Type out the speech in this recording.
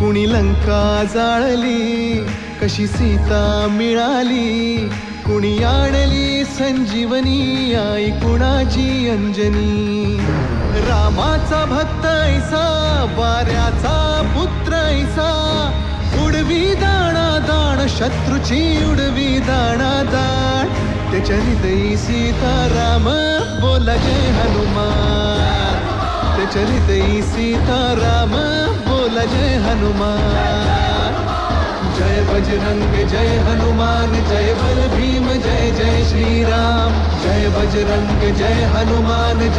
कुणी लंका जाळली कशी सीता मिळाली कुणी आणली संजीवनी आई कुणाची अंजनी? रामाचा भक्त ऐसा वाऱ्याचा पुत्र ऐसा उडवी दाणा दाण शत्रूची उडवी दाणा दाण. त्याच्या हृदयी सीताराम बोला त्याच्या सीताराम बोला जय हनुमान। जय बजरंग जय हनुमान जय बल भीम जय जय श्रीराम। जय बजरंग जय हनुमान जय